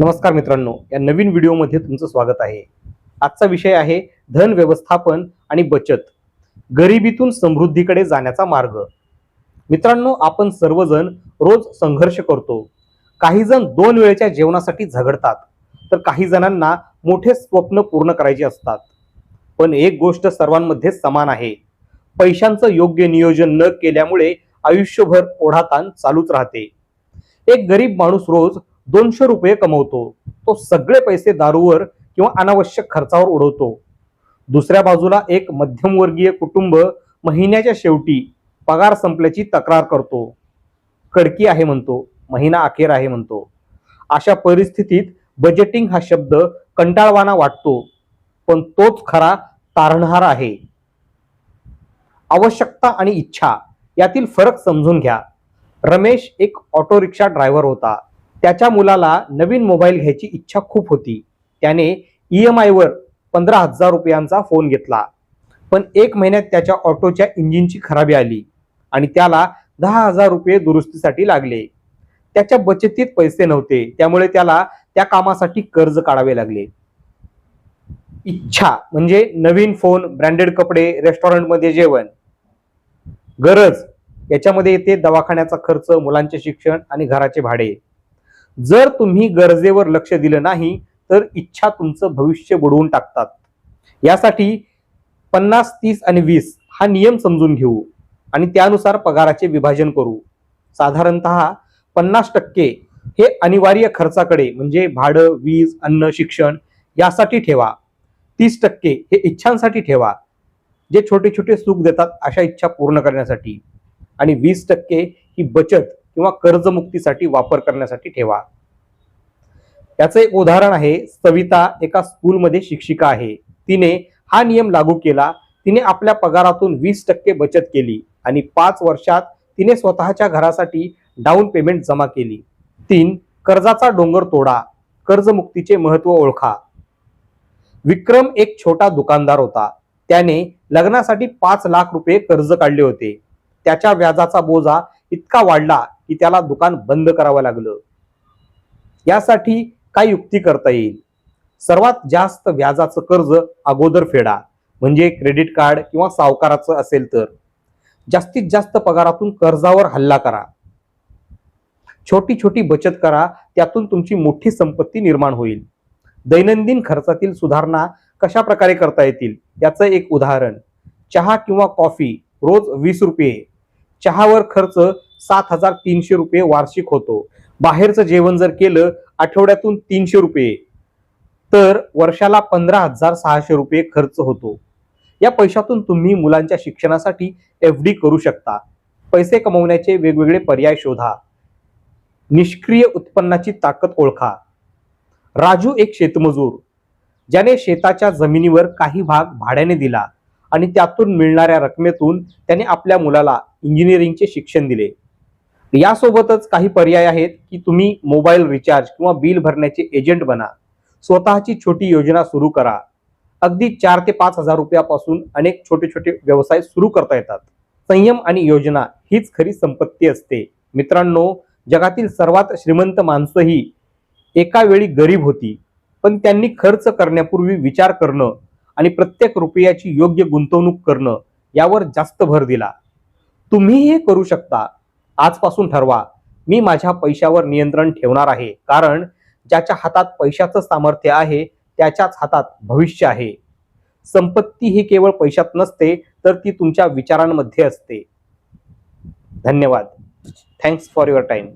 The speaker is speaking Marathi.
नमस्कार मित्रांनो या नवीन व्हिडिओमध्ये तुमचं स्वागत आहे. आजचा विषय आहे धन व्यवस्थापन आणि बचत गरिबीतून समृद्धीकडे जाण्याचा मार्ग. मित्रांनो आपण सर्वजण रोज संघर्ष करतो. काही जण दोन वेळच्या जेवणासाठी झगडतात तर काही जणांना मोठे स्वप्न पूर्ण करायचे असतात. पण एक गोष्ट सर्वांमध्ये समान आहे पैशांचं योग्य नियोजन न केल्यामुळे आयुष्यभर ओढाताण चालूच राहते. एक गरीब माणूस रोज दोनशे रुपये कमवतो. तो सगळे पैसे दारूवर किंवा अनावश्यक खर्चावर उडवतो. दुसऱ्या बाजूला एक मध्यमवर्गीय कुटुंब महिन्याच्या शेवटी पगार संपल्याची तक्रार करतो. कडकी आहे म्हणतो महिना अखेर आहे म्हणतो. अशा परिस्थितीत बजेटिंग हा शब्द कंटाळवाना वाटतो पण तोच खरा तारणहार आहे. आवश्यकता आणि इच्छा यातील फरक समजून घ्या. रमेश एक ऑटो रिक्षा ड्रायव्हर होता. त्याच्या मुलाला नवीन मोबाईल घ्यायची इच्छा खूप होती. त्याने ई एम आयवर पंधरा हजार रुपयांचा फोन घेतला. पण एक महिन्यात त्याच्या ऑटोच्या इंजिनची खराबी आली आणि त्याला दहा हजार रुपये दुरुस्तीसाठी लागले. त्याच्या बचतीत पैसे नव्हते. त्यामुळे त्याला त्या कामासाठी कर्ज काढावे लागले. इच्छा म्हणजे नवीन फोन ब्रँडेड कपडे रेस्टॉरंटमध्ये जेवण. गरज याच्यामध्ये येते दवाखान्याचा खर्च मुलांचे शिक्षण आणि घराचे भाडे. जर तुम्ही गरजेवर लक्ष दिलं नाही तर इच्छा तुमचं भविष्य बुडवून टाकतात. यासाठी पन्नास तीस आणि वीस हा नियम समजून घेऊ आणि त्यानुसार पगाराचे विभाजन करू. साधारणत पन्नास टक्के हे अनिवार्य खर्चाकडे म्हणजे भाडं वीज अन्न शिक्षण यासाठी ठेवा. तीस टक्के हे इच्छांसाठी ठेवा जे छोटे छोटे सुख देतात अशा इच्छा पूर्ण करण्यासाठी. आणि वीस टक्के ही बचत किंवा कर्जमुक्तीसाठी वापर करण्यासाठी ठेवा. याचं एक उदाहरण आहे सविता एका स्कूलमध्ये शिक्षिका आहे. तिने हा नियम लागू केला. तिने आपल्या पगारातून वीस टक्के बचत केली आणि पाच वर्षात तिने स्वतःच्या घरासाठी डाऊन पेमेंट जमा केली. तीन कर्जाचा डोंगर तोडा. कर्जमुक्तीचे महत्त्व ओळखा. विक्रम एक छोटा दुकानदार होता. त्याने लग्नासाठी पाच लाख रुपये कर्ज काढले होते. त्याच्या व्याजाचा बोजा इतका वाढला की त्याला दुकान बंद करावं लागलं. यासाठी काय युक्ती करता येईल? सर्वात जास्त व्याजाचं कर्ज अगोदर फेडा. म्हणजे क्रेडिट कार्ड किंवा सावकाराचं असेल तर. जास्तीत जास्त पगारातून कर्जावर हल्ला करा. छोटी छोटी बचत करा त्यातून तुमची मोठी संपत्ती निर्माण होईल. दैनंदिन खर्चातील सुधारणा कशा प्रकारे करता येतील? याचं एक उदाहरण. चहा किंवा कॉफी रोज वीस रुपये. चहावर खर्च सात हजार तीनशे रुपये वार्षिक होतो. बाहेरचं जेवण जर केलं आठवड्यातून तीनशे रुपये. तर वर्षाला पंधरा हजार सहाशे रुपये खर्च होतो. या पैशातून तुम्ही मुलांच्या शिक्षणासाठी एफ डी करू शकता. पैसे कमवण्याचे वेगवेगळे पर्याय शोधा. निष्क्रिय उत्पन्नाची ताकद ओळखा. राजू एक शेतमजूर ज्याने शेताच्या जमिनीवर काही भाग भाड्याने दिला. आणि त्यातून मिळणाऱ्या रकमेतून त्याने आपल्या मुलाला इंजिनिअरिंगचे शिक्षण दिले. यासोबतच काही पर्याय आहेत की तुम्ही मोबाईल रिचार्ज किंवा बिल भरण्याचे एजंट बना. स्वतःची छोटी योजना सुरू करा. अगदी चार ते पाच हजार रुपयापासून अनेक छोटे छोटे व्यवसाय सुरू करता येतात. संयम आणि योजना हीच खरी संपत्ती असते. मित्रांनो जगातील सर्वात श्रीमंत माणसंही एका वेळी गरीब होती पण त्यांनी खर्च करण्यापूर्वी विचार करणं आणि प्रत्येक रुपयाची योग्य गुंतवणूक करणं यावर जास्त भर दिला. तुम्ही हे करू शकता. आजपासून ठरवा. मी माझ्या पैशावर नियंत्रण ठेवणार आहे. कारण ज्याच्या हातात पैशाचं सामर्थ्य आहे त्याच्याच हातात भविष्य आहे. संपत्ती ही केवळ पैशात नसते तर ती तुमच्या विचारांमध्ये असते. धन्यवाद. Thanks for your time